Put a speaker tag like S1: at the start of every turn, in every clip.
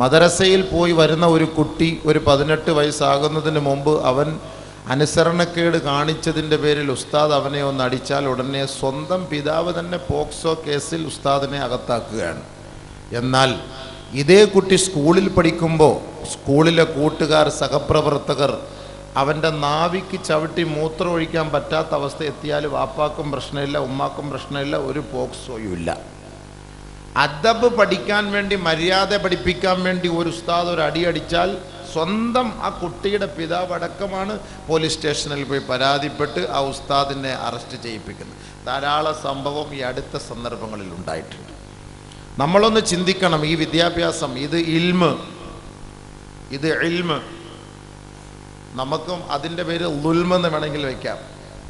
S1: മദ്രസയിൽ പോയി വരുന്ന ഒരു കുട്ടി ഒരു പതിനെട്ട് വയസ്സാകുന്നതിന് മുമ്പ് അവൻ അനുസരണക്കേട് കാണിച്ചതിന്റെ പേരിൽ ഉസ്താദ് അവനെ ഒന്ന് അടിച്ചാൽ ഉടനെ സ്വന്തം പിതാവ് തന്നെ പോക്സോ കേസിൽ ഉസ്താദിനെ അകത്താക്കുകയാണ്. എന്നാൽ ഇതേ കുട്ടി സ്കൂളിൽ പഠിക്കുമ്പോൾ സ്കൂളിലെ കൂട്ടുകാർ സഹപ്രവർത്തകർ അവന്റെ നാവിക്ക് ചവിട്ടി മൂത്രം ഒഴിക്കാൻ പറ്റാത്ത അവസ്ഥ എത്തിയാൽ വാപ്പാക്കും പ്രശ്നമില്ല ഉമ്മാക്കും പ്രശ്നമില്ല ഒരു പോക്സോയും ഇല്ല. അദബ് പഠിക്കാൻ വേണ്ടി മര്യാദ പഠിപ്പിക്കാൻ വേണ്ടി ഒരു ഉസ്താദ് ഒരു അടി അടിച്ചാൽ സ്വന്തം ആ കുട്ടിയുടെ പിതാവ് അടക്കമാണ് പോലീസ് സ്റ്റേഷനിൽ പോയി പരാതിപ്പെട്ട് ആ ഉസ്താദിനെ അറസ്റ്റ് ചെയ്യിപ്പിക്കുന്നത്. ധാരാളം സംഭവം ഈ അടുത്ത സന്ദർഭങ്ങളിൽ ഉണ്ടായിട്ടുണ്ട്. നമ്മളൊന്ന് ചിന്തിക്കണം ഈ വിദ്യാഭ്യാസം ഇത് ഇൽമ്. ഇത് ഇൽമ്. നമുക്കും അതിന്റെ പേര് ലുൽമെന്ന് വേണമെങ്കിൽ വയ്ക്കാം.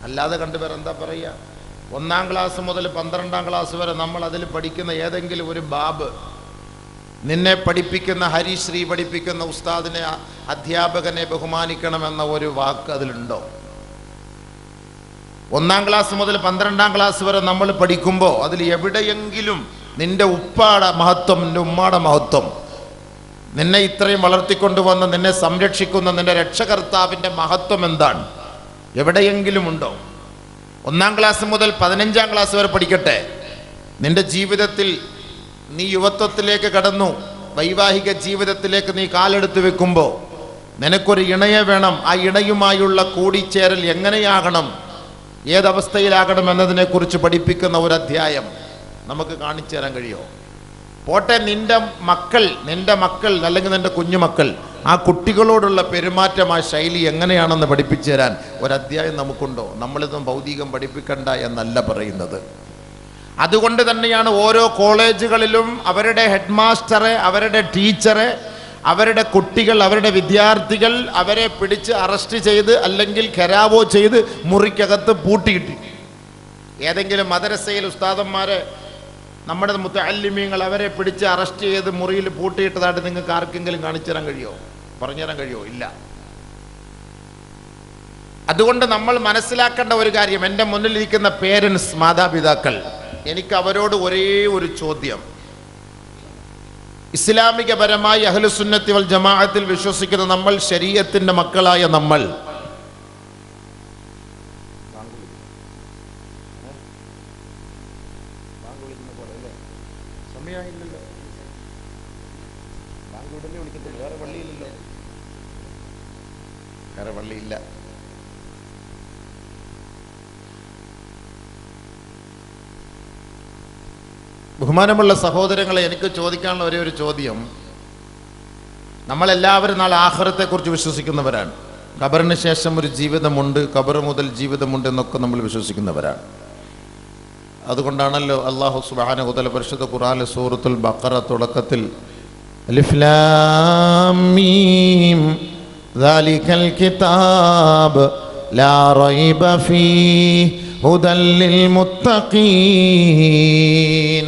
S1: അല്ലാതെ കണ്ടുപേരെന്താ പറയുക? ഒന്നാം ക്ലാസ് മുതൽ പന്ത്രണ്ടാം ക്ലാസ് വരെ നമ്മൾ അതിൽ പഠിക്കുന്ന ഏതെങ്കിലും ഒരു ബാബ് നിന്നെ പഠിപ്പിക്കുന്ന ഹരിശ്രീ പഠിപ്പിക്കുന്ന ഉസ്താദിനെ അധ്യാപകനെ ബഹുമാനിക്കണമെന്ന ഒരു വാക്ക് അതിലുണ്ടോ? ഒന്നാം ക്ലാസ് മുതൽ പന്ത്രണ്ടാം ക്ലാസ് വരെ നമ്മൾ പഠിക്കുമ്പോൾ അതിൽ എവിടെയെങ്കിലും നിന്റെ ഉപ്പാടെ മഹത്വം നിന്റെ ഉമ്മാടെ മഹത്വം നിന്നെ ഇത്രയും വളർത്തിക്കൊണ്ടുവന്ന് നിന്നെ സംരക്ഷിക്കുന്ന നിന്റെ രക്ഷകർത്താവിന്റെ മഹത്വം എന്താണ്? എവിടെയെങ്കിലും ഉണ്ടോ? ഒന്നാം ക്ലാസ് മുതൽ പതിനഞ്ചാം ക്ലാസ് വരെ പഠിക്കട്ടെ. നിന്റെ ജീവിതത്തിൽ നീ യുവത്വത്തിലേക്ക് കടന്നു വൈവാഹിക ജീവിതത്തിലേക്ക് നീ കാലെടുത്ത് വെക്കുമ്പോൾ നിനക്കൊരു ഇണയെ വേണം. ആ ഇണയുമായുള്ള കൂടിച്ചേരൽ എങ്ങനെയാകണം? ഏതവസ്ഥയിലാകണം എന്നതിനെക്കുറിച്ച് പഠിപ്പിക്കുന്ന ഒരു അധ്യായം നമുക്ക് കാണിച്ചു തരാൻ കഴിയുമോ? പോട്ടെ നിന്റെ മക്കൾ നിന്റെ മക്കൾ അല്ലെങ്കിൽ നിന്റെ കുഞ്ഞുമക്കൾ ആ കുട്ടികളോടുള്ള പെരുമാറ്റം ആ ശൈലി എങ്ങനെയാണെന്ന് പഠിപ്പിച്ചു തരാൻ ഒരധ്യായം നമുക്കുണ്ടോ? നമ്മളിതൊന്നും ഭൗതികം പഠിപ്പിക്കണ്ട എന്നല്ല പറയുന്നത്. അതുകൊണ്ട് തന്നെയാണ് ഓരോ കോളേജുകളിലും അവരുടെ ഹെഡ് മാസ്റ്ററെ അവരുടെ ടീച്ചറെ അവരുടെ കുട്ടികൾ അവരുടെ വിദ്യാർത്ഥികൾ അവരെ പിടിച്ച് അറസ്റ്റ് ചെയ്ത് അല്ലെങ്കിൽ ഖരാവോ ചെയ്ത് മുറിക്കകത്ത് പൂട്ടിയിട്ട് ഏതെങ്കിലും മദ്രസയിൽ ഉസ്താദന്മാരെ നമ്മുടെ മുത്തല്ലിമീങ്ങൾ അവരെ പിടിച്ച് അറസ്റ്റ് ചെയ്ത് മുറിയിൽ പൂട്ടിയിട്ടതായിട്ട് നിങ്ങൾക്ക് ആർക്കെങ്കിലും കാണിച്ചു തരാൻ കഴിയുമോ പറഞ്ഞു തരാൻ കഴിയുമോ ഇല്ല. അതുകൊണ്ട് നമ്മൾ മനസ്സിലാക്കേണ്ട ഒരു കാര്യം എന്റെ മുന്നിലിരിക്കുന്ന പേരൻസ് മാതാപിതാക്കൾ എനിക്ക് അവരോട് ഒരേ ഒരു ചോദ്യം. ഇസ്ലാമികപരമായി അഹ്ലുസുന്നത്തി വൽ ജമാഅത്തിൽ വിശ്വസിക്കുന്ന നമ്മൾ ശരീരത്തിന്റെ മക്കളായ നമ്മൾ സമയമായില്ലല്ലോ ബാങ്ക് ഉടനെ വിളിക്കത്തില്ല വേറെ പള്ളിയില്ലല്ലോ. വേറെ പള്ളിയില്ല. ബഹുമാനമുള്ള സഹോദരങ്ങളെ എനിക്ക് ചോദിക്കാനുള്ള ഒരേ ഒരു ചോദ്യം. നമ്മളെല്ലാവരും നാളെ ആഹാരത്തെക്കുറിച്ച് വിശ്വസിക്കുന്നവരാണ്. ഖബറിന് ശേഷം ഒരു ജീവിതമുണ്ട് ഖബർ മുതൽ ജീവിതമുണ്ട് എന്നൊക്കെ നമ്മൾ വിശ്വസിക്കുന്നവരാണ്. അതുകൊണ്ടാണല്ലോ അള്ളാഹു സുബാന ഹുദല പരിശുദ്ധ ഖുറാൻ സൂറത്തുൽ ബക്കറ തുടക്കത്തിൽ അലിഫ് ലാം മീം ذلك الكتاب لا ريب فيه هدى للمتقين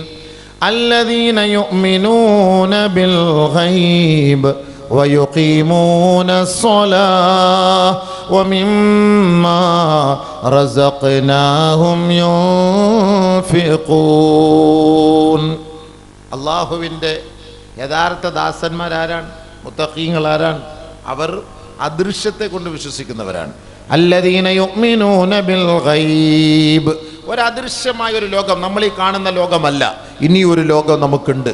S1: الذين يؤمنون بالغيب ويقيمون الصلاة ومما رزقناهم ينفقون അള്ളാഹുവിൻ്റെ യഥാർത്ഥ ദാസന്മാരാരാണ് മുത്തഖീങ്ങൾ ആരാണ് അവർ അദൃശ്യത്തെ കൊണ്ട് വിശ്വസിക്കുന്നവരാണ് അല്ലദീന യുഅ്മിനൂന ബിൽ ഗൈബ് ഒരു അദൃശ്യമായ ഒരു ലോകം നമ്മൾ ഈ കാണുന്ന ലോകമല്ല ഇനി ഒരു ലോകം നമുക്കുണ്ട്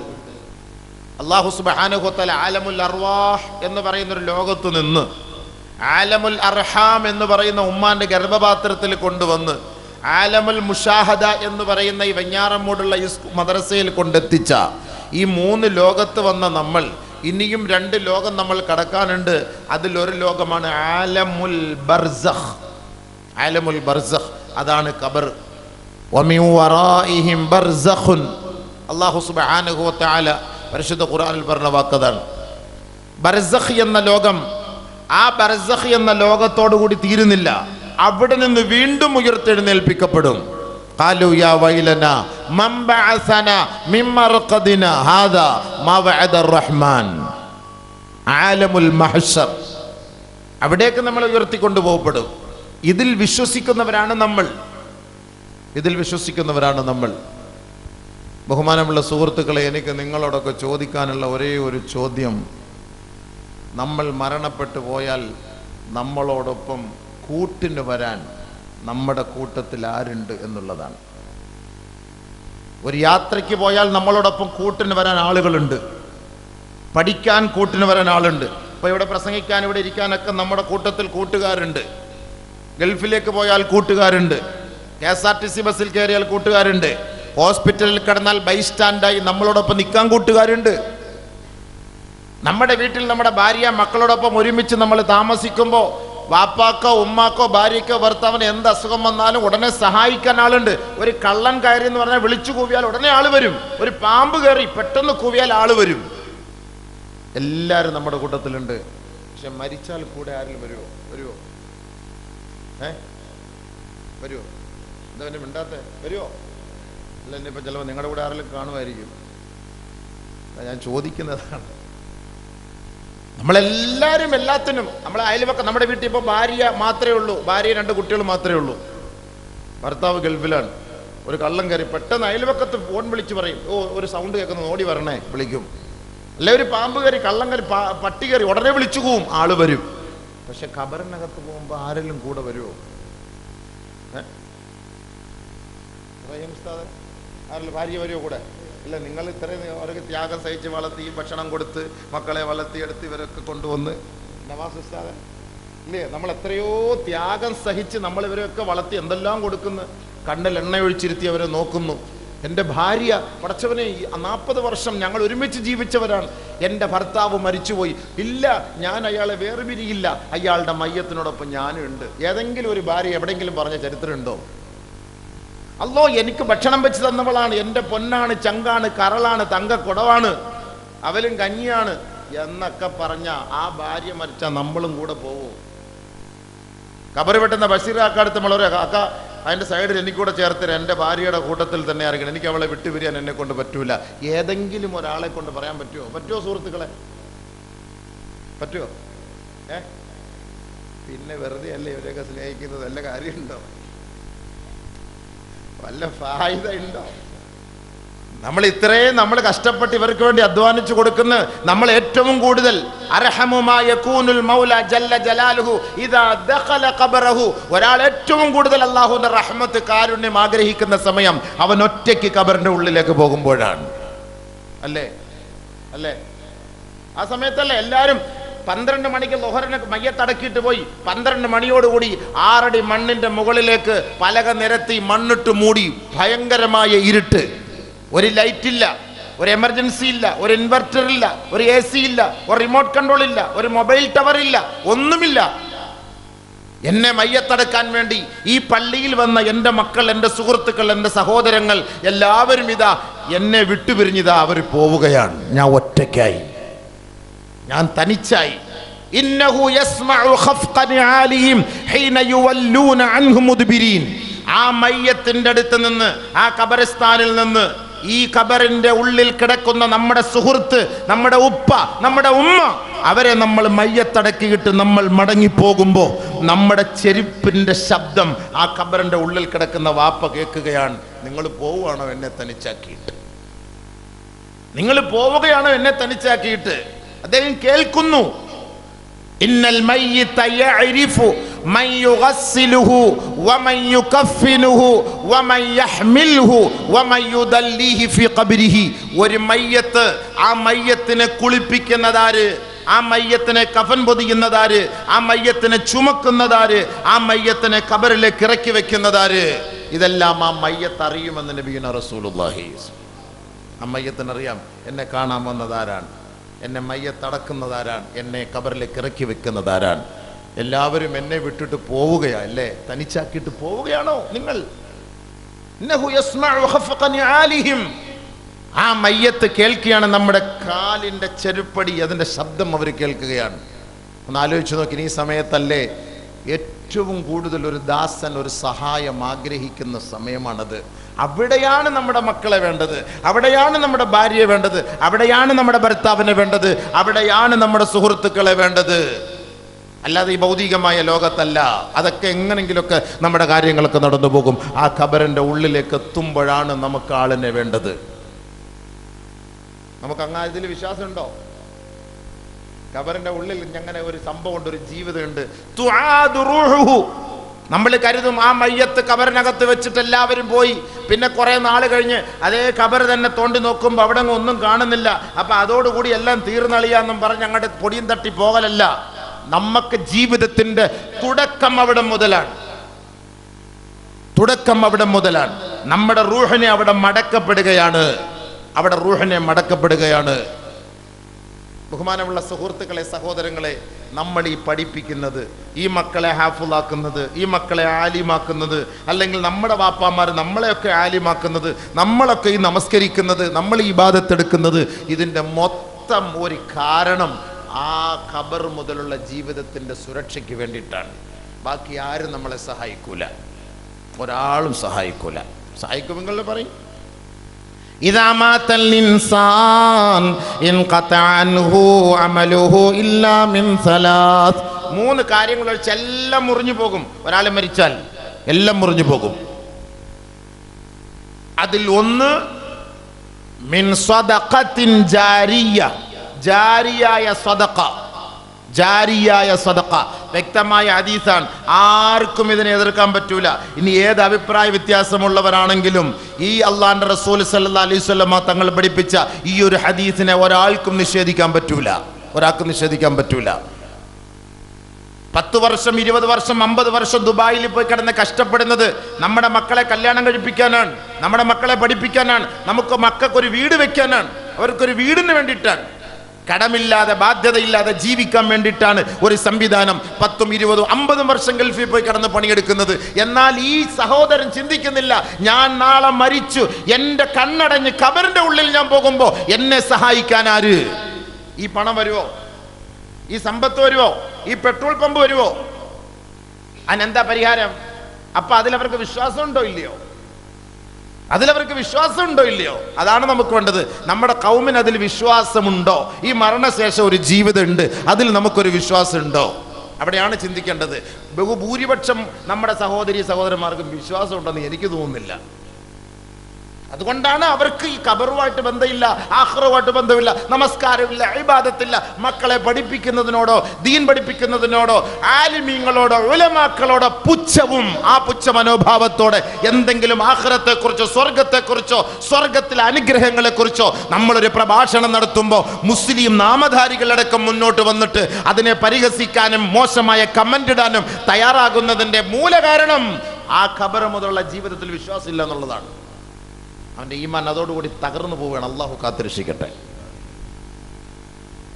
S1: അള്ളാഹു സുബാനുഹത്തല ആലമുൽ അർവാഹ് എന്ന് പറയുന്ന ഒരു ലോകത്ത് നിന്ന് ആലമുൽ അർഹാം എന്ന് പറയുന്ന ഉമ്മാന്റെ ഗർഭപാത്രത്തിൽ കൊണ്ടുവന്ന് ആലമുൽ മുഷാഹദ എന്ന് പറയുന്ന ഈ വെഞ്ഞാറമ്മൂടുള്ള ഈ മദ്രസയിൽ കൊണ്ടെത്തിച്ച ഈ മൂന്ന് ലോകത്ത് വന്ന നമ്മൾ ഇനിയും രണ്ട് ലോകം നമ്മൾ കടക്കാനുണ്ട്. അതിലൊരു ലോകമാണ് ആലമുൽ ബർസഖ്. ആലമുൽ ബർസഖ് അതാണ് കബർ അള്ളാഹു വറാഇഹിം ബർസഖുൻ അല്ലാഹു സുബ്ഹാനഹു വ തആല പരിശുദ്ധ ഖുർആനിൽ പറഞ്ഞ വാക്കതാണ് ബർസഖ് എന്ന ലോകം ആ ബർസഖ് എന്ന ലോകത്തോടു കൂടി തീരുന്നില്ല അവിടെ നിന്ന് വീണ്ടും ഉയർത്തെഴുന്നേൽപ്പിക്കപ്പെടും قالوا يا ويلنا من بعثنا من مرقدنا هذا ما وعد الرحمن عالم المحشر അവിടേക്ക് നമ്മൾ ഉയർത്തിക്കൊണ്ടു പോകപ്പെടും ഇതിൽ വിശ്വസിക്കുന്നവരാണ് നമ്മൾ ഇതിൽ വിശ്വസിക്കുന്നവരാണ് നമ്മൾ ബഹുമാനമുള്ള സുഹൃത്തുക്കളെ എനിക്ക് നിങ്ങളോടൊക്കെ ചോദിക്കാനുള്ള ഒരേ ഒരു ചോദ്യം. നമ്മൾ മരണപ്പെട്ടു പോയാൽ നമ്മളോടൊപ്പം കൂട്ടിന് വരാൻ നമ്മുടെ കൂട്ടത്തിൽ ആരുണ്ട് എന്നുള്ളതാണ്. ഒരു യാത്രയ്ക്ക് പോയാൽ നമ്മളോടൊപ്പം കൂട്ടിന് വരാൻ ആളുകളുണ്ട്. പഠിക്കാൻ കൂട്ടിന് വരാൻ ആളുണ്ട്. ഇപ്പോൾ ഇവിടെ പ്രസംഗിക്കാൻ ഇവിടെ ഇരിക്കാനൊക്കെ നമ്മുടെ കൂട്ടത്തിൽ കൂട്ടുകാരുണ്ട്. ഗൾഫിലേക്ക് പോയാൽ കൂട്ടുകാരുണ്ട്. K S R T C ബസ്സിൽ കയറിയാൽ കൂട്ടുകാരുണ്ട്. ഹോസ്പിറ്റലിൽ കിടന്നാൽ ബൈസ്റ്റാൻഡായി നമ്മളോടൊപ്പം നിൽക്കാൻ കൂട്ടുകാരുണ്ട്. നമ്മുടെ വീട്ടിൽ നമ്മുടെ ഭാര്യ മക്കളോടൊപ്പം ഒരുമിച്ച് നമ്മൾ താമസിക്കുമ്പോൾ വാപ്പാക്കോ ഉമ്മാക്കോ ഭാര്യക്കോ ഭർത്താവിന് എന്ത് അസുഖം വന്നാലും ഉടനെ സഹായിക്കാൻ ആളുണ്ട്. ഒരു കള്ളൻ കയറി എന്ന് പറഞ്ഞാൽ വിളിച്ചു കൂവിയാൽ ഉടനെ ആൾ വരും. ഒരു പാമ്പ് കയറി പെട്ടെന്ന് കൂവിയാൽ ആൾ വരും. എല്ലാവരും നമ്മുടെ കൂട്ടത്തിലുണ്ട്. പക്ഷെ മരിച്ചാൽ കൂടെ ആരും വരുമോ വരുമോ ഏ? വരുമോ എന്താ പിന്നെ മിണ്ടാത്ത? വരുമോ അല്ല ഇപ്പം ചിലപ്പോൾ നിങ്ങളുടെ കൂടെ ആരെങ്കിലും കാണുമായിരിക്കും. ഞാൻ ചോദിക്കുന്നതാണ്. നമ്മളെല്ലാവരും എല്ലാത്തിനും നമ്മളെ അയൽവക്കം നമ്മുടെ വീട്ടിൽ ഇപ്പോൾ ഭാര്യ മാത്രമേ ഉള്ളൂ. ഭാര്യ രണ്ട് കുട്ടികൾ മാത്രമേ ഉള്ളൂ. ഭർത്താവ് ഗൾഫിലാണ്. ഒരു കള്ളം കയറി പെട്ടെന്ന് അയൽവക്കത്ത് ഫോൺ വിളിച്ച് പറയും. ഓ ഒരു സൗണ്ട് കേൾക്കുന്നു ഓടി വരണേ വിളിക്കും. അല്ലെ ഒരു പാമ്പ് കയറി കള്ളം കയറി പട്ടി കയറി ഉടനെ വിളിച്ചു പോവും ആൾ വരും. പക്ഷെ ഖബറിനകത്ത് പോകുമ്പോൾ ആരെങ്കിലും കൂടെ വരുമോ ഏ? ഉസ്താദ് ഭാര്യ വരുമോ കൂടെ? ഇല്ല നിങ്ങൾ ഇത്രയും അവർക്ക് ത്യാഗം സഹിച്ച് വളർത്തി ഭക്ഷണം കൊടുത്ത് മക്കളെ വളർത്തിയെടുത്ത് ഇവരൊക്കെ കൊണ്ടുവന്ന്. നവാസ് ഉസ്താദ് ഇല്ലേ? നമ്മൾ എത്രയോ ത്യാഗം സഹിച്ച് നമ്മൾ ഇവരെയൊക്കെ വളർത്തി എന്തെല്ലാം കൊടുക്കുന്നു. കണ്ണിൽ എണ്ണ ഒഴിച്ചിരുത്തി അവരെ നോക്കുന്നു. എന്റെ ഭാര്യ പടച്ചവനെ നാൽപ്പത് വർഷം ഞങ്ങൾ ഒരുമിച്ച് ജീവിച്ചവരാണ്. എന്റെ ഭർത്താവ് മരിച്ചുപോയി. ഇല്ല ഞാൻ അയാളെ വേർപിരിയില്ല. അയാളുടെ മയ്യത്തിനോടൊപ്പം ഞാനും ഉണ്ട് ഏതെങ്കിലും ഒരു ഭാര്യ എവിടെയെങ്കിലും പറഞ്ഞ ചരിത്രമുണ്ടോ? അല്ലോ എനിക്ക് ഭക്ഷണം വെച്ച് തന്നവളാണ്. എന്റെ പൊന്നാണ് ചങ്കാണ് കരളാണ് തങ്ക കുടവാണ് അവലും കഞ്ഞിയാണ് എന്നൊക്കെ പറഞ്ഞ ആ ഭാര്യ മരിച്ച നമ്മളും കൂടെ പോവും. കബറ് വെട്ടുന്ന ബഷീറാക്കടുത്ത് നമ്മളൊരു അക്ക അതിന്റെ സൈഡിൽ എനിക്കൂടെ ചേർത്തര എന്റെ ഭാര്യയുടെ കൂട്ടത്തിൽ തന്നെ അറിയണം എനിക്ക് അവളെ വിട്ടുപിരിയാൻ എന്നെ കൊണ്ട് പറ്റൂല. ഏതെങ്കിലും ഒരാളെ കൊണ്ട് പറയാൻ പറ്റുമോ പറ്റുമോ സുഹൃത്തുക്കളെ? പറ്റുമോ ഏ? പിന്നെ വെറുതെ അല്ലേ ഇവരെയൊക്കെ സ്നേഹിക്കുന്നത് നല്ല കാര്യമുണ്ടോ? വല്ല ഫായിദ ഉണ്ടോ നമ്മൾ ഇത്രയും നമ്മൾ കഷ്ടപ്പെട്ട് ഇവർക്ക് വേണ്ടി അധ്വാനിച്ചു കൊടുക്കുന്ന നമ്മൾ ഏറ്റവും കൂടുതൽ. ഒരാൾ ഏറ്റവും കൂടുതൽ അള്ളാഹുവിന്റെ റഹ്മത്ത് കാരുണ്യം ആഗ്രഹിക്കുന്ന സമയം അവൻ ഒറ്റയ്ക്ക് കബറിന്റെ ഉള്ളിലേക്ക് പോകുമ്പോഴാണ്. അല്ലേ? അല്ലേ? ആ സമയത്തല്ലേ എല്ലാവരും പന്ത്രണ്ട് മണിക്ക് ലൊഹറിന് മയ്യത്തടക്കിയിട്ട് പോയി. പന്ത്രണ്ട് മണിയോടുകൂടി ആറടി മണ്ണിന്റെ മുകളിലേക്ക് പലക നിരത്തി മണ്ണിട്ട് മൂടി. ഭയങ്കരമായ ഇരുട്ട്. ഒരു ലൈറ്റ് ഇല്ല ഒരു എമർജൻസി ഇല്ല ഒരു ഇൻവെർട്ടർ ഇല്ല ഒരു എ സി ഇല്ല ഒരു റിമോട്ട് കൺട്രോൾ ഇല്ല ഒരു മൊബൈൽ ടവർ ഇല്ല ഒന്നുമില്ല. എന്നെ മയ്യത്തടക്കാൻ വേണ്ടി ഈ പള്ളിയിൽ വന്ന എന്റെ മക്കൾ എന്റെ സുഹൃത്തുക്കൾ എന്റെ സഹോദരങ്ങൾ എല്ലാവരും ഇതാ എന്നെ വിട്ടുപിരിഞ്ഞിതാ അവർ പോവുകയാണ്. ഞാൻ ഒറ്റയ്ക്കായി. ഞാൻ തനിച്ചായി. ഇന്നഹു യസ്മഉ ഖഫ്ഖ ഹീന യുവല്ലൂന അൻഹു ആ അടുത്ത് നിന്ന് ആ കബരസ്ഥാനിൽ നിന്ന് ഈ കബറിന്റെ ഉള്ളിൽ കിടക്കുന്ന നമ്മുടെ സുഹൃത്ത് നമ്മുടെ ഉപ്പ നമ്മുടെ ഉമ്മ അവരെ നമ്മൾ മയ്യത്തടക്കിയിട്ട് നമ്മൾ മടങ്ങിപ്പോകുമ്പോൾ നമ്മുടെ ചെരുപ്പിന്റെ ശബ്ദം ആ കബറിന്റെ ഉള്ളിൽ കിടക്കുന്ന വാപ്പ കേൾക്കുകയാണ്. നിങ്ങൾ പോവുകയാണോ എന്നെ തനിച്ചാക്കിയിട്ട്? നിങ്ങൾ പോവുകയാണോ എന്നെ തനിച്ചാക്കിയിട്ട്? അദ്ദേഹം കേൾക്കുന്നു. ഇന്നൽ മയ്യിത്ത യഅരിഫു മൻ യുഗസ്സിലുഹു വമൻ യുകഫിനുഹു വമൻ യഹ്മിലുഹു വമൻ യുദല്ലിഹി ഫി ഖബ്രിഹി. ഒരു മയ്യത്ത് ആ മയ്യത്തിനെ കുളിപ്പിക്കുന്നതാര്? ആ മയ്യത്തിനെ കഫൻ പൊതിയുന്നതാര്? ആ മയ്യത്തിനെ ചുമക്കുന്നതാര്? ആ മയ്യത്തിനെ കബറിലേക്ക് ഇറക്കി വെക്കുന്നതാര്? ഇതെല്ലാം ആ മയ്യത്ത് അറിയുമെന്ന് നബീന റസൂലുള്ളാഹി. ആ മയ്യത്തിനറിയാം എന്നെ കാണാൻ വന്നതാരാണ് എന്നെ മയ്യത്തടക്കുന്നതാരാണ്? എന്നെ കബറിലേക്ക് ഇറക്കി വെക്കുന്നതാരാണ്? എല്ലാവരും എന്നെ വിട്ടിട്ട് പോവുകയാ അല്ലേ തനിച്ചാക്കിയിട്ട് പോവുകയാണോ നിങ്ങൾ. ആ മയ്യത്ത് കേൾക്കുകയാണ് നമ്മുടെ കാലിന്റെ ചെരുപ്പടി അതിന്റെ ശബ്ദം അവർ കേൾക്കുകയാണ്. ഒന്ന് ആലോചിച്ച് നോക്കി ഈ സമയത്തല്ലേ ഏറ്റവും കൂടുതൽ ഒരു ദാസൻ ഒരു സഹായം ആഗ്രഹിക്കുന്ന സമയമാണത്. അവിടെയാണ് നമ്മുടെ മക്കളെ വേണ്ടത്. അവിടെയാണ് നമ്മുടെ ഭാര്യയെ വേണ്ടത്. അവിടെയാണ് നമ്മുടെ ഭർത്താവിനെ വേണ്ടത്. അവിടെയാണ് നമ്മുടെ സുഹൃത്തുക്കളെ വേണ്ടത്. അല്ലാതെ ഈ ഭൗതികമായ ലോകത്തല്ല. അതൊക്കെ എങ്ങനെങ്കിലുമൊക്കെ നമ്മുടെ കാര്യങ്ങളൊക്കെ നടന്നു പോകും. ആ ഖബറിന്റെ ഉള്ളിലേക്ക് എത്തുമ്പോഴാണ് നമുക്ക് ആളിനെ വേണ്ടത്. നമുക്ക് അങ്ങ് ഇതിൽ വിശ്വാസമുണ്ടോ? ഖബറിന്റെ ഉള്ളിൽ അങ്ങനെ ഒരു സംഭവമുണ്ട് ഒരു ജീവിതമുണ്ട്. നമ്മൾ കരുതും ആ മയ്യത്ത് കബറിനകത്ത് വെച്ചിട്ട് എല്ലാവരും പോയി. പിന്നെ കുറേ നാൾ കഴിഞ്ഞ് അതേ കബർ തന്നെ തോണ്ടി നോക്കുമ്പോൾ അവിടെ ഒന്നും കാണുന്നില്ല. അപ്പൊ അതോടുകൂടി എല്ലാം തീർന്നളിയാന്നും പറഞ്ഞ് അങ്ങോട്ട് പൊടിയും തട്ടി പോകലല്ല. നമുക്ക് ജീവിതത്തിന്റെ തുടക്കം അവിടെ മുതലാണ്. തുടക്കം അവിടെ മുതലാണ്. നമ്മുടെ റൂഹിനെ അവിടെ മടക്കപ്പെടുകയാണ്. അവിടെ റൂഹിനെ മടക്കപ്പെടുകയാണ്. ബഹുമാനമുള്ള സുഹൃത്തുക്കളെ സഹോദരങ്ങളെ നമ്മൾ ഈ പഠിപ്പിക്കുന്നത് ഈ മക്കളെ ഹാഫുള്ളാക്കുന്നത് ഈ മക്കളെ ആലിമാക്കുന്നത് അല്ലെങ്കിൽ നമ്മുടെ വാപ്പാമാർ നമ്മളെയൊക്കെ ആലിമാക്കുന്നത് നമ്മളൊക്കെ ഈ നമസ്കരിക്കുന്നത് നമ്മൾ ഈ ബാധത്തെടുക്കുന്നത് ഇതിന്റെ മൊത്തം ഒരു കാരണം ആ ഖബർ മുതലുള്ള ജീവിതത്തിന്റെ സുരക്ഷയ്ക്ക് വേണ്ടിയിട്ടാണ്. ബാക്കി ആരും നമ്മളെ സഹായിക്കൂല. ഒരാളും സഹായിക്കൂല. സഹായിക്കുമെങ്കിൽ പറയും. إذا مات الإنسان انقطع عنه عمله إلا من ثلاث മൂന്ന് കാര്യങ്ങൾ ഒഴിച്ച് എല്ലാം മുറിഞ്ഞു പോകും ഒരാൾ മരിച്ചാൽ എല്ലാം മുറിഞ്ഞു പോകും അതിൽ ഒന്ന് മിൻ സ്വദഖത്തിൻ ജാരിയ ജാരിയായ സ്വദഖ ജാരിയായ സദക്ക വ്യക്തമായ ഹദീസാണ്. ആർക്കും ഇതിനെ എതിർക്കാൻ പറ്റൂല. ഇനി ഏത് അഭിപ്രായ വ്യത്യാസമുള്ളവരാണെങ്കിലും ഈ അള്ളാന്റെ റസൂൽ സല്ലാ സ്വലമ തങ്ങൾ പഠിപ്പിച്ച ഈ ഒരു ഹദീസിനെ ഒരാൾക്കും നിഷേധിക്കാൻ പറ്റൂല. ഒരാൾക്കും നിഷേധിക്കാൻ പറ്റൂല. പത്ത് വർഷം ഇരുപത് വർഷം അമ്പത് വർഷം ദുബായിൽ പോയി കിടന്ന് കഷ്ടപ്പെടുന്നത് നമ്മുടെ മക്കളെ കല്യാണം കഴിപ്പിക്കാനാണ്. നമ്മുടെ മക്കളെ പഠിപ്പിക്കാനാണ്. നമുക്ക് മക്കൾക്ക് ഒരു വീട് വെക്കാനാണ്. അവർക്കൊരു വീടിന് വേണ്ടിയിട്ടാണ്. കടമില്ലാതെ ബാധ്യതയില്ലാതെ ജീവിക്കാൻ വേണ്ടിയിട്ടാണ് ഒരു സംവിധാനം പത്തും ഇരുപതും അമ്പതും വർഷം ഗൾഫിൽ പോയി കടന്ന് പണിയെടുക്കുന്നത്. എന്നാൽ ഈ സഹോദരൻ ചിന്തിക്കുന്നില്ല ഞാൻ നാളെ മരിച്ചു എന്റെ കണ്ണടഞ്ഞ് കബറിന്റെ ഉള്ളിൽ ഞാൻ പോകുമ്പോൾ എന്നെ സഹായിക്കാൻ ആര്? ഈ പണം വരുമോ ഈ സമ്പത്ത് വരുമോ ഈ പെട്രോൾ പമ്പ് വരുമോ അതിനെന്താ പരിഹാരം? അപ്പൊ അതിലവർക്ക് വിശ്വാസം ഉണ്ടോ ഇല്ലയോ? അതിലവർക്ക് വിശ്വാസം ഉണ്ടോ ഇല്ലയോ? അതാണ് നമുക്ക് വേണ്ടത്. നമ്മുടെ കൗമിന് അതിൽ വിശ്വാസമുണ്ടോ? ഈ മരണശേഷം ഒരു ജീവിതം ഉണ്ട് അതിൽ നമുക്കൊരു വിശ്വാസം ഉണ്ടോ അവിടെയാണ് ചിന്തിക്കേണ്ടത്. ബഹുഭൂരിപക്ഷം നമ്മുടെ സഹോദരി സഹോദരന്മാർക്കും വിശ്വാസം ഉണ്ടെന്ന് എനിക്ക് തോന്നുന്നില്ല. അതുകൊണ്ടാണ് അവർക്ക് ഈ കബറുമായിട്ട് ബന്ധമില്ല ആഹ്റവുമായിട്ട് ബന്ധമില്ല നമസ്കാരമില്ല അഭിബാധത്തില്ല മക്കളെ പഠിപ്പിക്കുന്നതിനോടോ ദീൻ പഠിപ്പിക്കുന്നതിനോടോ ആലിമീങ്ങളോടോ ഉലമാക്കളോടോ പുച്ഛവും ആ പുച്ഛ മനോഭാവത്തോടെ എന്തെങ്കിലും ആഹ്റത്തെക്കുറിച്ചോ സ്വർഗത്തെക്കുറിച്ചോ സ്വർഗത്തിലെ അനുഗ്രഹങ്ങളെക്കുറിച്ചോ നമ്മളൊരു പ്രഭാഷണം നടത്തുമ്പോൾ മുസ്ലിം നാമധാരികളടക്കം മുന്നോട്ട് വന്നിട്ട് അതിനെ പരിഹസിക്കാനും മോശമായ കമന്റ് ഇടാനും തയ്യാറാകുന്നതിന്റെ മൂലകാരണം ആ ഖബർ മുതലുള്ള ജീവിതത്തിൽ വിശ്വാസമില്ല എന്നുള്ളതാണ്. അവന്റെ ഈമാൻ അതോടുകൂടി തകർന്നു പോവുകയാണ്. അള്ളാഹു കാത്തിരക്ഷിക്കട്ടെ.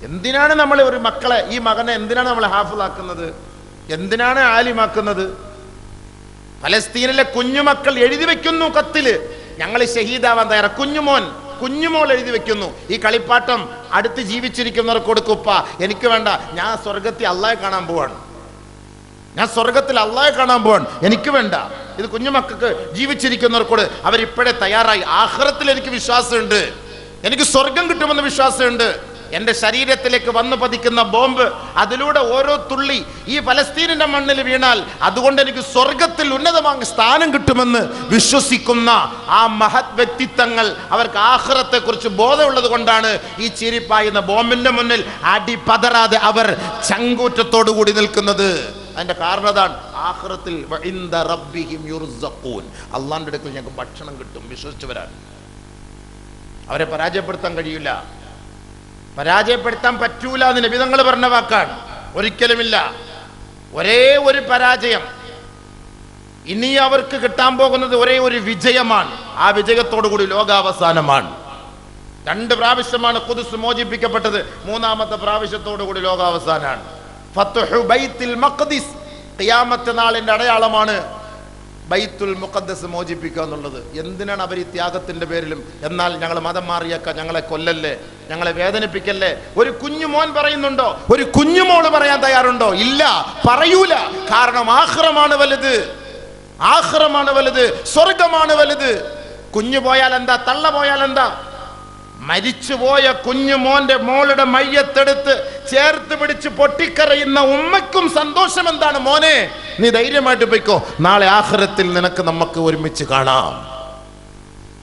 S1: എന്തിനാണ് നമ്മൾ ഒരു മക്കളെ ഈ മകനെ എന്തിനാണ് നമ്മൾ ഹാഫിളാക്കുന്നത്? എന്തിനാണ് ആലിമാക്കുന്നത്? ഫലസ്തീനിലെ കുഞ്ഞുമക്കൾ എഴുതി വെക്കുന്നു കത്തിൽ. ഞങ്ങൾ ഷഹീദാവാൻ തയ്യാറ. കുഞ്ഞുമോൻ കുഞ്ഞുമോൾ എഴുതി വെക്കുന്നു. ഈ കളിപ്പാട്ടം അടുത്ത് ജീവിച്ചിരിക്കുന്നവർക്ക് കൊടുക്കുപ്പ എനിക്ക് വേണ്ട. ഞാൻ സ്വർഗത്തിൽ അള്ളാഹെ കാണാൻ പോവാണ്. ഞാൻ സ്വർഗത്തിൽ അള്ളാഹെ കാണാൻ പോവാണ്. എനിക്ക് വേണ്ട. ഇത് കുഞ്ഞുമക്കൾക്ക് ജീവിച്ചിരിക്കുന്നവർക്കോട് അവരിപ്പോഴേ തയ്യാറായി. ആഹ്റത്തിൽ എനിക്ക് വിശ്വാസമുണ്ട്. എനിക്ക് സ്വർഗം കിട്ടുമെന്ന് വിശ്വാസമുണ്ട്. എന്റെ ശരീരത്തിലേക്ക് വന്നു പതിക്കുന്ന ബോംബ് അതിലൂടെ ഓരോ തുള്ളി ഈ ഫലസ്തീനിന്റെ മണ്ണിൽ വീണാൽ അതുകൊണ്ട് എനിക്ക് സ്വർഗത്തിൽ ഉന്നതമായ സ്ഥാനം കിട്ടുമെന്ന് വിശ്വസിക്കുന്ന ആ മഹത് വ്യക്തിത്വങ്ങൾ അവർക്ക് ആഹ്റത്തെക്കുറിച്ച് ബോധമുള്ളത് കൊണ്ടാണ് ഈ ചിരിപ്പായുന്ന ബോംബിന്റെ മുന്നിൽ അടിപതറാതെ അവർ ചങ്കൂറ്റത്തോടു കൂടി നിൽക്കുന്നത്. അതിന്റെ കാരണം അതാണ്. ആഹ്റത്തിൽ അള്ളാന്റെ അടുക്കൽ ഞങ്ങൾക്ക് ഭക്ഷണം കിട്ടും വിശ്വസിച്ച് വരാൻ. അവരെ പരാജയപ്പെടുത്താൻ കഴിയില്ല. പരാജയപ്പെടുത്താൻ പറ്റൂല എന്ന് നബിതങ്ങൾ പറഞ്ഞ വാക്കാണ്. ഒരിക്കലുമില്ല. ഒരേ ഒരു പരാജയം. ഇനി അവർക്ക് കിട്ടാൻ പോകുന്നത് ഒരേ ഒരു വിജയമാണ്. ആ വിജയത്തോടു കൂടി ലോകാവസാനമാണ്. രണ്ട് പ്രാവശ്യമാണ് കുതിസ് മോചിപ്പിക്കപ്പെട്ടത്. മൂന്നാമത്തെ പ്രാവശ്യത്തോടു കൂടി മഖ്ദിസ് നാളിന്റെ അടയാളമാണ് ബൈത്തുൽ മുഖദ്ദസ് മോചിപ്പിക്കുക എന്നുള്ളത്. എന്തിനാണ് അവർ ഈ ത്യാഗത്തിന്റെ പേരിലും? എന്നാൽ ഞങ്ങൾ മതം മാറിയേക്ക ഞങ്ങളെ കൊല്ലല്ലേ ഞങ്ങളെ വേദനിപ്പിക്കല്ലേ? ഒരു കുഞ്ഞുമോൻ പറയുന്നുണ്ടോ? ഒരു കുഞ്ഞുമോൾ പറയാൻ തയ്യാറുണ്ടോ? ഇല്ല പറയൂല. കാരണം ആഹ്റമാണ് വലുത്. ആഹ്റമാണ് വലുത്. സ്വർഗമാണ് വലുത്. കുഞ്ഞു പോയാൽ എന്താ തള്ള പോയാൽ എന്താ മരിച്ചുപോയ കുഞ്ഞു മോന്റെ മോളുടെ മയ്യത്തെടുത്ത് ചേർത്ത് പിടിച്ച് പൊട്ടിക്കറയുന്ന ഉമ്മയ്ക്കും സന്തോഷം എന്താണ് മോനെ? നീ ധൈര്യമായിട്ട് പോയിക്കോ. നാളെ ആഹ്റത്തിൽ നിനക്ക് നമുക്ക് ഒരുമിച്ച് കാണാം.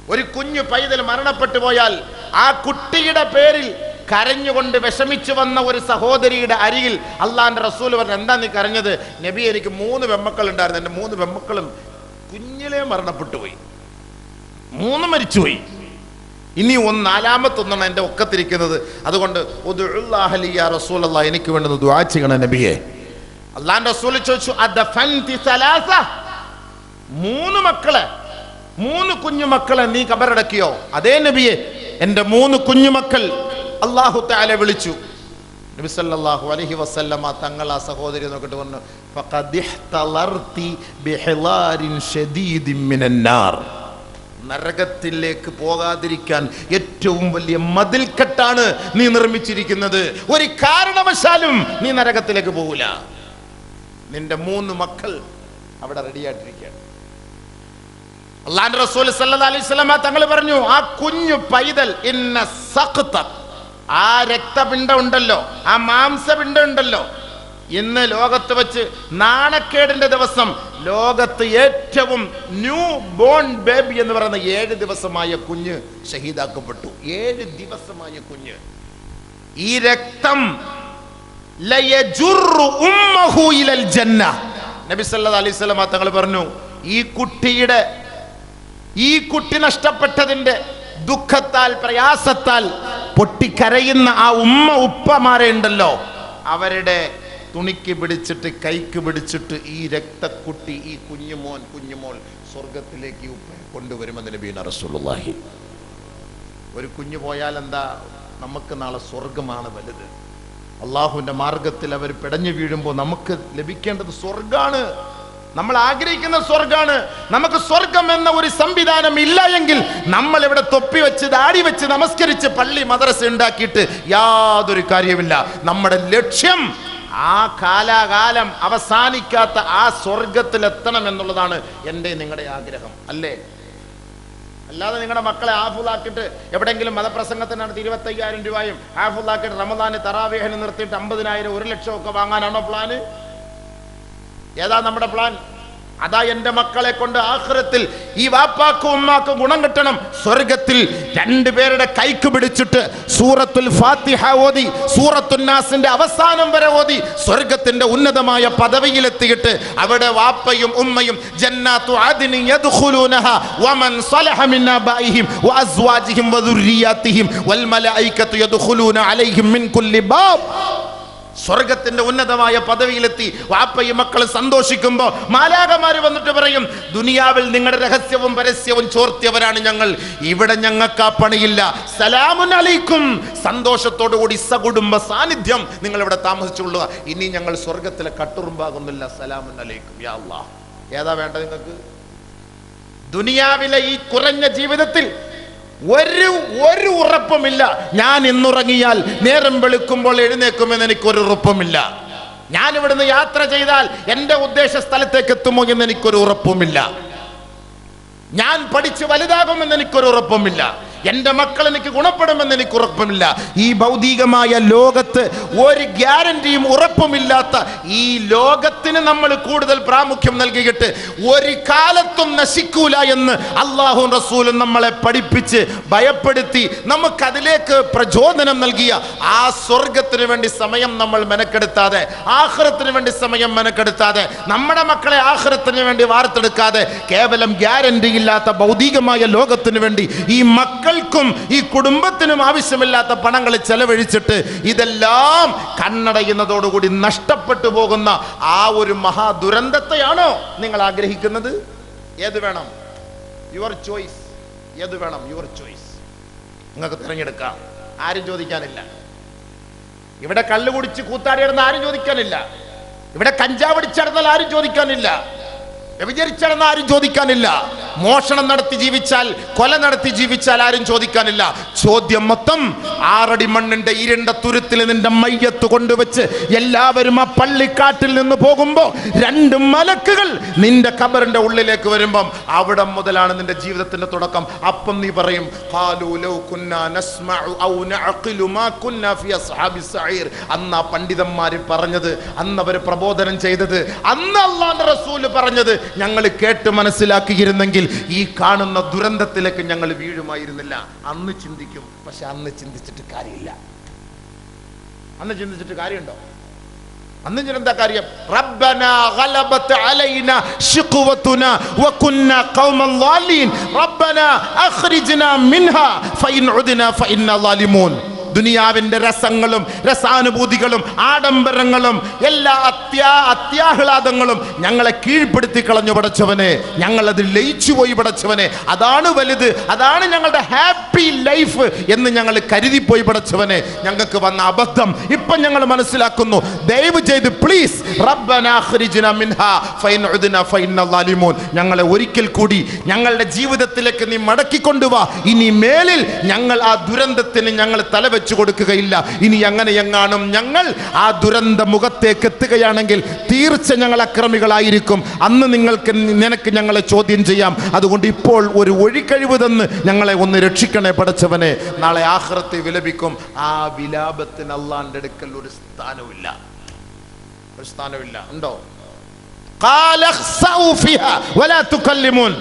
S1: ഒരു കുഞ്ഞു പൈതൽ മരണപ്പെട്ടു പോയാൽ ആ കുട്ടിയുടെ പേരിൽ കരഞ്ഞുകൊണ്ട് വിഷമിച്ചു വന്ന ഒരു സഹോദരിയുടെ അരികിൽ അള്ളാന്റെ റസൂൽ പറഞ്ഞു എന്താ നീ കരഞ്ഞത്? നബി എനിക്ക് മൂന്ന് പെമ്മക്കൾ ഉണ്ടായിരുന്നു എന്റെ മൂന്ന് പെമ്മക്കളും കുഞ്ഞിലേ മരണപ്പെട്ടു പോയി. മൂന്ന് മരിച്ചുപോയി. ഇനി ഒന്ന് നാലാമത്തൊന്നാണ് എന്റെ ഒക്കത്തിരിക്കുന്നത്. അതുകൊണ്ട് റസൂൽ അള്ളാഹ് എനിക്ക് വേണ്ടത് ദുആ നബിയെ. അള്ളാന്റെ റസൂൽ ചോദിച്ചു? മൂന്ന് മക്കളെ മൂന്ന് കുഞ്ഞു മക്കളെ നീ കബറടക്കിയോ? അതേ നബിയെ എന്റെ മൂന്ന് കുഞ്ഞു മക്കൾ. അള്ളാഹു താലെ വിളിച്ചു. നബി സല്ലല്ലാഹു അലൈഹി വസല്ലമ തങ്ങൾ ആ സഹോദരി നോക്കിട്ട് പറഞ്ഞു "ഫഖദ് ബിഹിലാരിൻ ഷദീദിൻ മിനന്നാർ മിനൻ നാർ." നരകത്തിലേക്ക് പോകാതിരിക്കാൻ ഏറ്റവും വലിയ മതിൽക്കെട്ടാണ് നീ നിർമ്മിച്ചിരിക്കുന്നത്. ഒരു കാരണവശാലും നീ നരകത്തിലേക്ക് പോകൂല. നിന്റെ മൂന്ന് മക്കൾ അവിടെ റെഡിയായിട്ടിരിക്കുകയാണ്. അള്ളാന്റെ റസൂൽ അലൈഹി തങ്ങൾ പറഞ്ഞു ആ കുഞ്ഞു പൈതൽ ഇന്ന ആ രക്തപിണ്ഡം ഉണ്ടല്ലോ ആ മാംസപിണ്ഡം ഉണ്ടല്ലോ ഇന്ന് ലോകത്ത് വെച്ച് നാണക്കേടിന്റെ ദിവസം. ലോകത്ത് ഏറ്റവും ന്യൂ ബോൺ ബേബി എന്ന് പറയുന്ന ഏഴ് ദിവസമായ കുഞ്ഞ് ഷഹീദാക്കപ്പെട്ടു. ഏഴ് ദിവസമായ കുഞ്ഞ്. ഈ രക്തം ജന്ന. നബി സല്ലല്ലാഹു അലൈഹി വസല്ലമ തങ്ങൾ പറഞ്ഞു ഈ കുട്ടിയുടെ ഈ കുട്ടി നഷ്ടപ്പെട്ടതിന്റെ ദുഃഖത്താൽ പ്രയാസത്താൽ പൊട്ടിക്കരയുന്ന ആ ഉമ്മ ഉപ്പമാരെ ഉണ്ടല്ലോ. അവരുടെ തുണിക്ക് പിടിച്ചിട്ട് കൈക്ക് പിടിച്ചിട്ട് ഈ രക്തക്കുട്ടി ഈ കുഞ്ഞുമോൻ കുഞ്ഞുമോൾ സ്വർഗത്തിലേക്ക് കൊണ്ടുവരുമെന്ന് നബീന റസൂലുള്ളാഹി. ഒരു കുഞ്ഞു പോയാൽ എന്താ നമുക്ക് നാളെ സ്വർഗമാണ് വലുത്. അള്ളാഹുവിന്റെ മാർഗത്തിൽ അവർ പിടഞ്ഞു വീഴുമ്പോൾ നമുക്ക് ലഭിക്കേണ്ടത് സ്വർഗാണ് നമ്മൾ ആഗ്രഹിക്കുന്ന സ്വർഗാണ് നമുക്ക് സ്വർഗം എന്ന ഒരു സംവിധാനം ഇല്ല എങ്കിൽ നമ്മൾ ഇവിടെ തൊപ്പി വെച്ച് ദാടി വെച്ച് നമസ്കരിച്ച് പള്ളി മദ്രസ ഉണ്ടാക്കിയിട്ട് യാതൊരു കാര്യമില്ല നമ്മുടെ ലക്ഷ്യം ആ കാലാകാലം അവസാനിക്കാത്ത ആ സ്വർഗത്തിലെത്തണം എന്നുള്ളതാണ് എന്റെ നിങ്ങളുടെ ആഗ്രഹം അല്ലേ? അല്ലാതെ നിങ്ങളുടെ മക്കളെ ആഫുള്ളാക്കിയിട്ട് എവിടെയെങ്കിലും മതപ്രസംഗത്തിന് ഇരുപത്തയ്യായിരം രൂപയും ആഫുള്ളാക്കിയിട്ട് റമദാന് തറാവേഹന് നിർത്തിയിട്ട് അമ്പതിനായിരം ഒരു ലക്ഷം ഒക്കെ വാങ്ങാനാണോ പ്ലാന് ഏതാ നമ്മുടെ പ്ലാൻ അതാ എന്റെ മക്കളെ കൊണ്ട് ആഹ്റത്തിൽ ഈ വാപ്പാക്കും ഉമ്മാക്കും ഗുണം കിട്ടണം. സ്വർഗത്തിൽ രണ്ടുപേരുടെ കൈക്ക് പിടിച്ചിട്ട് സൂറത്തുൽ ഫാത്തിഹ ഓതി സൂറത്തുന്നാസിന്റെ അവസാനം വരെ ഓതി സ്വർഗത്തിന്റെ ഉന്നതമായ പദവിയിലെത്തിയിട്ട് അവിടെ വാപ്പയും ഉമ്മയും ജന്നാത്തു ബാബ്. സ്വർഗത്തിന്റെ ഉന്നതമായ പദവിയിലെത്തി വാപ്പയും മക്കൾ സന്തോഷിക്കുമ്പോൾ മാലാകമാര് വന്നിട്ട് പറയും ദുനിയാവിൽ നിങ്ങളുടെ രഹസ്യവും പരസ്യവും ചോർത്തിയവരാണ് ഞങ്ങൾ. ഇവിടെ ഞങ്ങൾക്ക് ആ പണിയില്ല. സലാമുൻ അലൈക്കും. സന്തോഷത്തോടുകൂടി സകുടുംബ സാന്നിധ്യം നിങ്ങൾ ഇവിടെ താമസിച്ചുകൊള്ളുക. ഇനി ഞങ്ങൾ സ്വർഗത്തിലെ കട്ടുറുമ്പാകുന്നില്ല. സലാമുൻ അലൈക്കും യാ ഏതാ വേണ്ട നിങ്ങൾക്ക്? ദുനിയാവിലെ ഈ കുറഞ്ഞ ജീവിതത്തിൽ ഒരു ഒരു ഉറപ്പുമില്ല. ഞാൻ ഇന്നുറങ്ങിയാൽ നേരം വെളുക്കുമ്പോൾ എഴുന്നേക്കുമെന്ന് എനിക്കൊരു ഉറപ്പുമില്ല. ഞാൻ ഇവിടുന്ന് യാത്ര ചെയ്താൽ എന്റെ ഉദ്ദേശ സ്ഥലത്തേക്ക് എത്തുമോ എന്ന് എനിക്കൊരു ഉറപ്പുമില്ല. ഞാൻ പഠിച്ച് വലുതാകുമെന്ന് എനിക്കൊരു ഉറപ്പുമില്ല. എന്റെ മക്കൾ എനിക്ക് ഗുണപ്പെടുമെന്ന് എനിക്ക് ഉറപ്പുമില്ല. ഈ ഭൗതികമായ ലോകത്ത് ഒരു ഗ്യാരണ്ടിയും ഉറപ്പുമില്ലാത്ത ഈ ലോകത്തിന് നമ്മൾ കൂടുതൽ പ്രാമുഖ്യം നൽകിയിട്ട് ഒരു കാലത്തും നശിക്കൂല എന്ന് അള്ളാഹു റസൂലും നമ്മളെ പഠിപ്പിച്ച് ഭയപ്പെടുത്തി നമുക്കതിലേക്ക് പ്രചോദനം നൽകിയ ആ സ്വർഗത്തിന് വേണ്ടി സമയം നമ്മൾ മെനക്കെടുത്താതെ ആഹ്റത്തിന് വേണ്ടി സമയം മെനക്കെടുത്താതെ നമ്മുടെ മക്കളെ ആഹ്റത്തിന് വേണ്ടി വാർത്തെടുക്കാതെ കേവലം ഗ്യാരണ്ടി ഇല്ലാത്ത ഭൗതികമായ ലോകത്തിന് വേണ്ടി ഈ മക്കൾക്കും ഈ കുടുംബത്തിനും ആവശ്യമില്ലാത്ത പണങ്ങൾ ചെലവഴിച്ചിട്ട് ഇതെല്ലാം കണ്ണടയുന്നതോടുകൂടി നഷ്ടപ്പെട്ടു പോകുന്ന ആ ഒരു മഹാദുരന്തത്തെയാണോ നിങ്ങൾ ആഗ്രഹിക്കുന്നത്? ഏത് വേണം? യുവർ ചോയ്സ് ഏത് വേണം? യുവർ ചോയ്സ് നിങ്ങൾക്ക് തിരഞ്ഞെടുക്കാം. ആരും ചോദിക്കാനില്ല. ഇവിടെ കല്ല് കുടിച്ച് കൂത്താടി ആരും ചോദിക്കാനില്ല. ഇവിടെ കഞ്ചാവ് അടിച്ചടന്നാൽ ആരും ചോദിക്കാനില്ല. വ്യഭിചരിച്ചടന്ന് ആരും ചോദിക്കാനില്ല. മോഷണം നടത്തി ജീവിച്ചാൽ കൊല നടത്തി ജീവിച്ചാൽ ആരും ചോദിക്കാനില്ല. ചോദ്യം മൊത്തം ആറടി മണ്ണിന്റെ ഇരണ്ട തുരുത്തിൽ നിന്റെ മയ്യത്ത് കൊണ്ടുവച്ച് എല്ലാവരും ആ പള്ളിക്കാട്ടിൽ നിന്ന് പോകുമ്പോൾ രണ്ട് മലക്കുകൾ നിന്റെ കബറിന്റെ ഉള്ളിലേക്ക് വരുമ്പം അവിടെ മുതലാണ് നിന്റെ ജീവിതത്തിന്റെ തുടക്കം. അപ്പം നീ പറയും "ഖാലൂ ലൗ കുന്നാ നസ്മഉ ഔ നഅഖിലു മാ കുന്നാ ഫി അസ്ഹാബി അന്ന് ആ പണ്ഡിതന്മാര് പറഞ്ഞത് അന്ന് അവർ പ്രബോധനം ചെയ്തത് അന്ന് അള്ളാന്റെ റസൂൽ പറഞ്ഞത് ഞങ്ങൾ കേട്ട് മനസ്സിലാക്കിയിരുന്നെങ്കിൽ ഈ കാണുന്ന ദുരന്തത്തിലേക്ക് ഞങ്ങൾ വീഴുമായിരുന്നില്ല. അന്ന് ചിന്തിക്കും. പക്ഷെ അന്ന് ചിന്തിച്ചിട്ട് കാര്യമില്ല. അന്ന് ചിന്തിച്ചിട്ട് കാര്യമുണ്ടോ? അന്ന് കാര്യം? ളാലീൻ മിൻഹാ ദുനിയാവിന്റെ രസങ്ങളും രസാനുഭൂതികളും ആഡംബരങ്ങളും എല്ലാ അത്യാ അത്യാഹ്ലാദങ്ങളും ഞങ്ങളെ കീഴ്പ്പെടുത്തി കളഞ്ഞു പടച്ചവനെ. ഞങ്ങളത് അതിൽ ലയിച്ചു പോയി പടച്ചവനെ. അതാണ് വലുത് അതാണ് ഞങ്ങളുടെ ഹാപ്പി ലൈഫ് എന്ന് ഞങ്ങൾ കരുതിപ്പോയി പടച്ചവനെ. ഞങ്ങൾക്ക് വന്ന അബദ്ധം ഇപ്പം ഞങ്ങൾ മനസ്സിലാക്കുന്നു. ദയവ് ചെയ്ത് പ്ലീസ് ഞങ്ങളെ ഒരിക്കൽ കൂടി ഞങ്ങളുടെ ജീവിതത്തിലേക്ക് നീ മടക്കിക്കൊണ്ടുവാ. ഇനി മേലിൽ ഞങ്ങൾ ആ ദുരന്തത്തിന് ഞങ്ങൾ തലവെച്ചു കൊടുക്കുകയില്ല. ഇനി അങ്ങനെ എങ്ങാനും ഞങ്ങൾ ആ ദുരന്ത മുഖത്തേക്ക് എത്തുകയാണെങ്കിൽ തീർച്ച ഞങ്ങൾ അക്രമികളായിരിക്കും. അന്ന് നിങ്ങൾക്ക് നിനക്ക് ഞങ്ങളെ ചോദ്യം ചെയ്യാം. അതുകൊണ്ട് ഇപ്പോൾ ഒരു ഒഴിക്കഴിവ് തന്ന് ഞങ്ങളെ ഒന്ന് രക്ഷിക്കണേ പടച്ചവനെ. നാളെ ആഹ്റത്തെ വിലപിക്കും. ആ വിലാപത്തിന് അള്ളാന്റെ അടുക്കൽ ഒരു സ്ഥാനമില്ല ഒരു സ്ഥാനമില്ല ഉണ്ടോ? قال اخسأوا فيها ولا تكلمون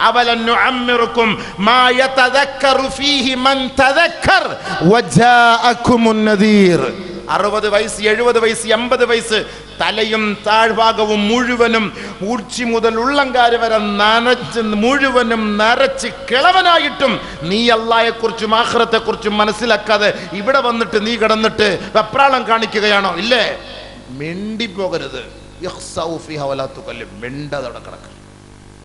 S1: أولن نعمركم ما يتذكر فيه من تذكر وجاءكم النذير അറുപത് വയസ്സ് എഴുപത് വയസ്സ് എൺപത് വയസ്സ് തലയും താഴ്ഭാഗവും മുഴുവനും ഉച്ചി മുതൽ ഉള്ളങ്കാര് വരെ നനച്ച് മുഴുവനും നരച്ച് കിളവനായിട്ടും നീ അള്ളായെക്കുറിച്ചും ആഹ്റത്തെക്കുറിച്ചും മനസ്സിലാക്കാതെ ഇവിടെ വന്നിട്ട് നീ കിടന്നിട്ട് വെപ്രാളം കാണിക്കുകയാണോ ഇല്ലേ മിണ്ടിപ്പോകരുത് യഹ്സൗ ഫിഹ